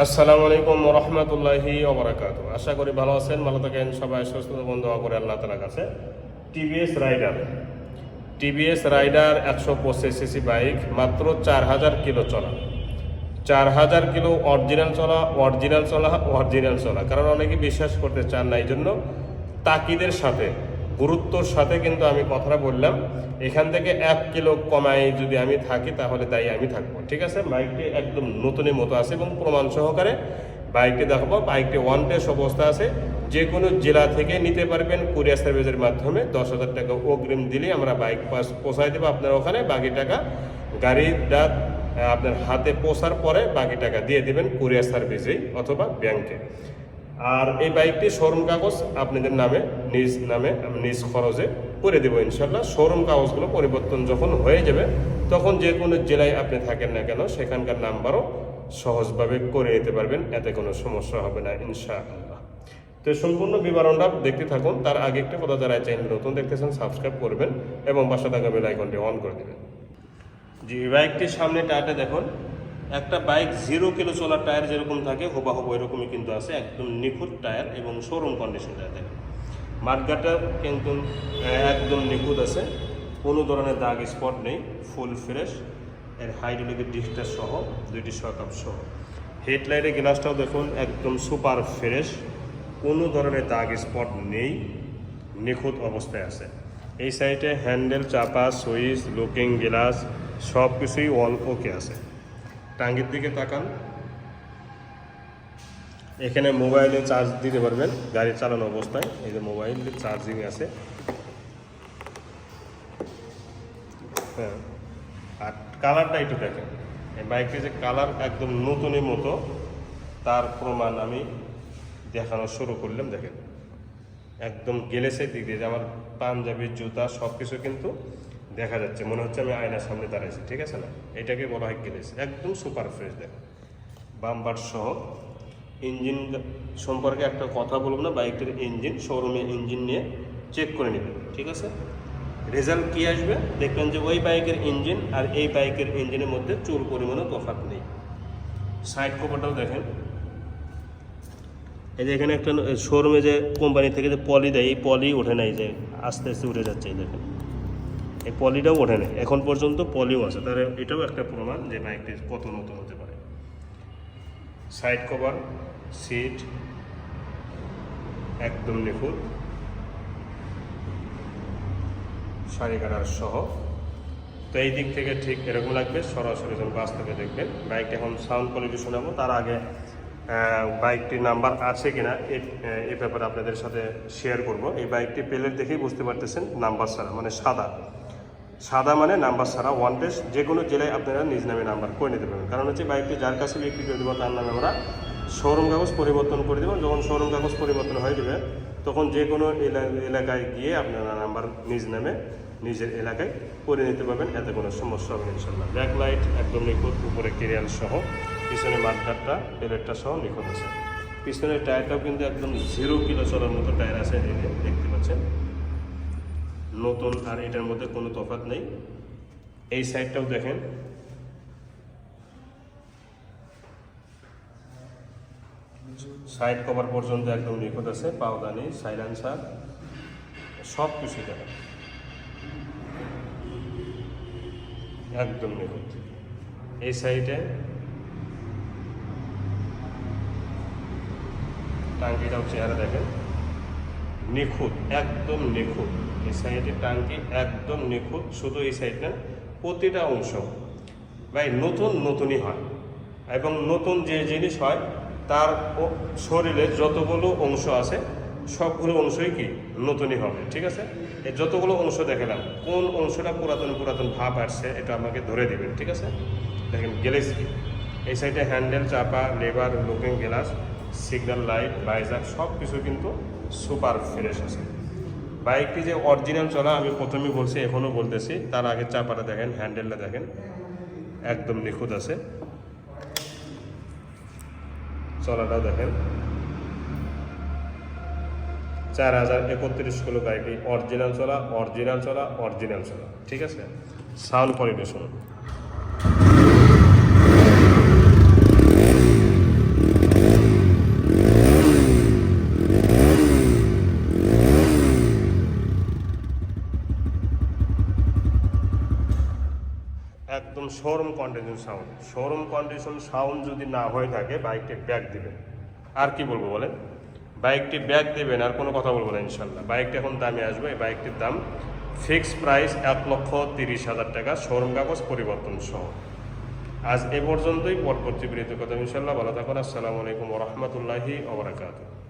আসসালামু আলাইকুম রহমতুল্লাহি ওবরাকাত আশা করি ভালো আছেন ভালো থাকেন সবাই সুস্থ বন্ধু করে আল্লাহ তালার কাছে। TVS rider. টিভিএস রাইডার একশো পঁচিশ সিসি বাইক মাত্র চার হাজার কিলো চলা। চার হাজার কিলো অরিজিনাল চলা অরিজিনাল চলা অরিজিনাল চলা। কারণ অনেকে বিশ্বাস করতে চান না এই জন্য তাকিদের সাথে গুরুত্বর সাথে কিন্তু আমি কথাটা বললাম, এখান থেকে এক কিলো কমাই যদি আমি থাকি, তাহলে তাই আমি থাকব। ঠিক আছে? বাইকটি একদম নতুনের মতো আছে এবং প্রমাণ সহকারে বাইকটি দেখাবো। বাইকটি ওয়ান টেস্ট অবস্থা আছে। যে কোনো জেলা থেকে নিতে পারবেন কুরিয়ার সার্ভিসের মাধ্যমে। দশ হাজার টাকা অগ্রিম দিলে আমরা বাইক পাস পৌঁছাই দেবো আপনার ওখানে। বাকি টাকা গাড়িটা আপনার হাতে পৌঁছার পরে বাকি টাকা দিয়ে দেবেন কুরিয়ার সার্ভিসেই অথবা ব্যাংকে। আর এই বাইকটি শোরুম কাগজ আপনাদের নামে, নিজ নামে নিজ খরচে করে দেবো ইনশাল্লাহ শোরুম কাগজগুলো পরিবর্তন যখন হয়ে যাবে, তখন যে কোনো জেলায় আপনি থাকেন না কেন, সেখানকার নাম্বারও সহজভাবে করে নিতে পারবেন, এতে কোনো সমস্যা হবে না ইনশাআল্লাহ। তো সম্পূর্ণ বিবরণটা দেখতে থাকুন, তার আগে একটা কথা যারা চ্যানেল নতুন দেখতেছেন সাবস্ক্রাইব করবেন এবং বাসা থাকা বেল আইকনটি অন করে দেবেন। জি বাইকটির সামনে টায়ারটা দেখুন। একটা বাইক জিরো কিলো চলার টায়ার যেরকম থাকে হুবাহুব এরকমই কিন্তু আছে, একদম নিখুঁত টায়ার এবং শোরুম কন্ডিশন টায়ার দেখেন। মাঠগাটা কিন্তু একদম নিখুঁত আছে, কোনো ধরনের দাগ স্পট নেই ফুল ফ্রেশ এর হাইড্রোলিকের ডিস্কটা সহ, দুইটি সকাপ সহ। হেডলাইটের গ্লাসটাও দেখুন, একদম সুপার ফ্রেশ কোনো ধরনের দাগ স্পট নেই, নিখুঁত অবস্থায় আছে। এই সাইডে হ্যান্ডেল চাপা, সুইচ লুকিং গ্লাস সব কিছুই অল ওকে আছে। টাঙ্গির দিকে তাকান। এখানে মোবাইলে চার্জ দিতে পারবেন গাড়ি চালানো অবস্থায়। এই যে মোবাইল চার্জিং আছে। হ্যাঁ আর কালারটা একটু দেখেন। এই বাইকের যে কালার একদম নতুনের মতো, তার প্রমাণ আমি দেখানো শুরু করলাম, দেখেন। একদম গেলেছে দিক দিয়ে যে আমার পাঞ্জাবি, জুতা সব কিছু কিন্তু দেখা যাচ্ছে, মনে হচ্ছে আমি আয়নার সামনে দাঁড়াইছি, ঠিক আছে না? এটাকে বলা হয় গেলেস, একদম সুপার ফ্রেশ দেখেন বাম্বার সহ, ইঞ্জিন সম্পর্কে একটা কথা বলব না বাইকটির ইঞ্জিন, শোরুমে ইঞ্জিন নিয়ে চেক করে নেবেন ঠিক আছে? রেজাল্ট কি আসবে? দেখবেন যে ওই বাইকের ইঞ্জিন আর এই বাইকের ইঞ্জিনের মধ্যে চুল পরিমাণও তফাৎ নেই। সাইড কভারটাও দেখেন। এই যে এখানে একটা শোরুমে যে কোম্পানি থেকে যে পলি দেয়, এই পলি ওঠে নাই যে আস্তে আস্তে উঠে যাচ্ছে, এই দেখেন। এই পলিটাও ওঠে নাই। এখন পর্যন্ত পলিও আছে। তাহলে এটাও একটা প্রমাণ যে বাইকটি কত নতুন হতে পারে। সাইড কভার সিট একদম নিখুঁত। শাড়ি কাটার সহ। তো এই দিক থেকে ঠিক এরকম লাগবে। সরাসরি যখন বাস্তবে দেখবেন, বাইকটা এখন সাউন্ড কোয়ালিটি শোনাবো। তার আগে বাইকটির নাম্বার আছে কিনা, এ- ব্যাপারে আপনাদের সাথে শেয়ার করব। এই বাইকটি পেলের দেখেই বুঝতে পারতেছেন নাম্বার ছাড়া মানে সাদা। সাদা মানে নাম্বার ছাড়া ওয়ান টেস্ট যে কোনো জেলায় আপনারা নিজ নামে নাম্বার করে নিতে পারবেন। কারণ হচ্ছে বাইকটি যার কাছে বিক্রি করে দেবো, তার নামে আমরা শোরুম কাগজ পরিবর্তন করে দেবো। যখন শোরুম কাগজ পরিবর্তন হয়ে যাবে, তখন যে কোনো এলা- এলাকায় গিয়ে আপনারা নাম্বার নিজ নামে নিজের এলাকায় করে নিতে পারবেন। এতে কোনো সমস্যা হবে ইনশাল্লাহ ব্যাক লাইট একদম নিখুঁত, উপরে কেরিয়াল সহ। পিছনে মাঠঘাটটা, প্লেটটা সহ নিখুঁত আছে। পিছনের টায়ারটাও কিন্তু একদম জিরো কিলো চলার মতো টায়ার আছে দেখতে পাচ্ছেন। নতুন আর এটার মধ্যে কোনো তফাৎ নেই। এই সাইডটাও দেখেন। সাইড কভার পর্যন্ত একদম নিখুঁত আছে, পাওদানি, সাইলেন্সার সব কিছু দেখেন একদম নিখুঁত। এই সাইডে টাঙ্কিটাও চেহারা দেখেন। নিখুঁত, একদম নিখুঁত। এই সাইডের টাঙ্কি একদম নিখুঁত, শুধু এই সাইডটা প্রতিটা অংশ। ভাই, নতুন নতুনই হয়। এবং নতুন যে জিনিস হয়, তার শরীরে যতগুলো অংশ আছে, সবগুলো অংশই কি? নতুনই হবে, ঠিক আছে? এই যতগুলো অংশ দেখালাম, কোন অংশটা পুরাতন পুরাতন ভাব আসছে, এটা আমাকে ধরে দিবেন, ঠিক আছে? দেখেন গ্যালেক্সি এই সাইডে হ্যান্ডেল, চাপা, লেবার, লুকিং গ্লাস, সিগন্যাল লাইট বাইজাক সব কিছু কিন্তু সুপার ফ্রেশ আছে। বাইকটি যে অরিজিনাল চলা, আমি প্রথমেই বলছি এখনও বলতেছি, তার আগে চাপাটা দেখেন হ্যান্ডেলটা দেখেন, একদম নিখুঁত আছে। চলাটা দেখেন। চার হাজার একত্রিশ কিলো বাইকটি অরিজিনাল চলা অরিজিনাল চলা অরিজিনাল চলা, ঠিক আছে? সাউন্ড কোয়ালিটি শুনুন। একদম showroom condition sound showroom condition sound যদি না হয়ে থাকে বাইকটি ব্যাক দিবেন। আর কি বলব বলেন? বাইকটি ব্যাক দেবেন, আর কোনো কথা বলব না, ইনশাল্লাহ। বাইকটি এখন দামে আসবে, এই বাইকটির দাম ফিক্সড প্রাইস এক লক্ষ তিরিশ হাজার টাকা শোরুম কাগজ পরিবর্তন সহ। আজ এ পর্যন্তই, পরবর্তী বিরতি কথা ইনশাল্লাহ। ভালো থাকুন, আসসালামু আলাইকুম রহমতুল্লাহি ওবরাকাতুহ